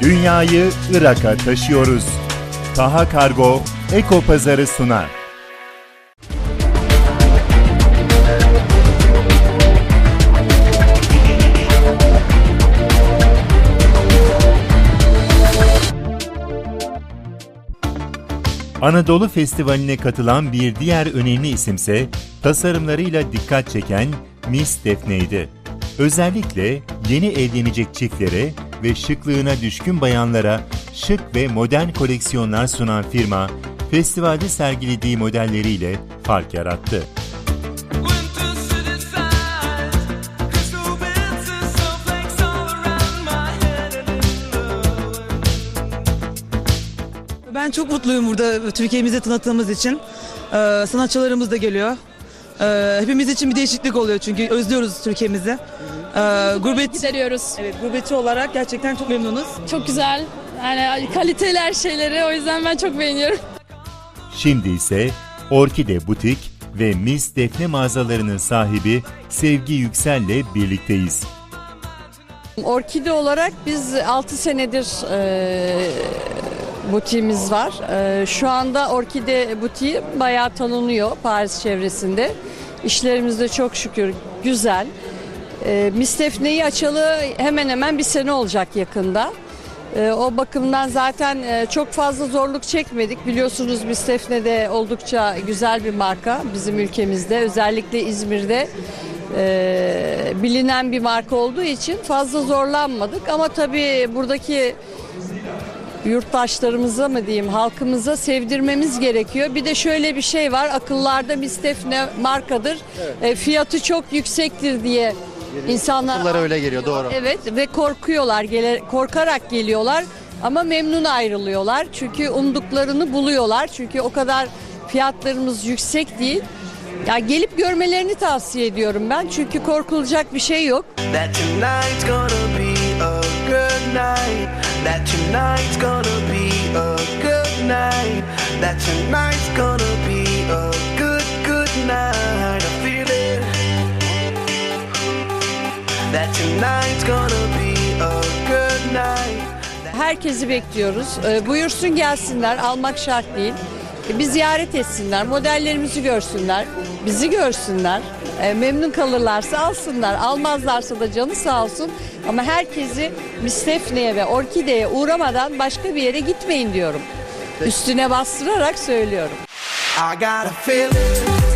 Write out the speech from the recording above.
Dünyayı Irak'a taşıyoruz. Taha Kargo Eko Pazarı sunar. Anadolu Festivali'ne katılan bir diğer önemli isimse tasarımlarıyla dikkat çeken Miss Defne'ydi. Özellikle yeni evlenecek çiftlere ve şıklığına düşkün bayanlara şık ve modern koleksiyonlar sunan firma, festivalde sergilediği modelleriyle fark yarattı. Ben çok mutluyum burada Türkiye'mizi tanıttığımız için. Ee, sanatçılarımız da geliyor. Ee, hepimiz için bir değişiklik oluyor çünkü özlüyoruz Türkiye'mizi. Ee, gurbet gideriyoruz. Evet, gurbetçi olarak gerçekten çok memnunuz. Çok güzel. Yani kaliteli her şeyleri o yüzden ben çok beğeniyorum. Şimdi ise Orkide Butik ve Miss Defne mağazalarının sahibi Sevgi Yüksel'le birlikteyiz. Orkide olarak biz 6 senedir e, butiğimiz var. E, şu anda Orkide butiği bayağı tanınıyor Paris çevresinde. İşlerimiz de çok şükür güzel. E, Mistefne'yi açalı hemen hemen bir sene olacak yakında. E, o bakımdan zaten e, çok fazla zorluk çekmedik. Biliyorsunuz Mistefne de oldukça güzel bir marka bizim ülkemizde. Özellikle İzmir'de e, bilinen bir marka olduğu için fazla zorlanmadık. Ama tabii buradaki yurttaşlarımıza mı diyeyim halkımıza sevdirmemiz gerekiyor. Bir de şöyle bir şey var akıllarda Mistefne markadır. E, fiyatı çok yüksektir diye insanlar Kızlara öyle geliyor doğru. Evet ve korkuyorlar, gele, korkarak geliyorlar ama memnun ayrılıyorlar. Çünkü umduklarını buluyorlar. Çünkü o kadar fiyatlarımız yüksek değil. Ya gelip görmelerini tavsiye ediyorum ben. Çünkü korkulacak bir şey yok. That tonight's gonna be a good night. That tonight's gonna be a good night. That tonight's gonna be a good, good night. I feel it. That tonight's gonna be a good night. Herkesi bekliyoruz. Ee, buyursun gelsinler. Almak şart değil. Ee, Bir ziyaret etsinler. Modellerimizi görsünler. Bizi görsünler. Ee, memnun kalırlarsa alsınlar. Almazlarsa da canı sağ olsun. Ama herkesi Mistefne'ye ve Orkide'ye uğramadan başka bir yere gitmeyin diyorum. Üstüne bastırarak söylüyorum. I got a feeling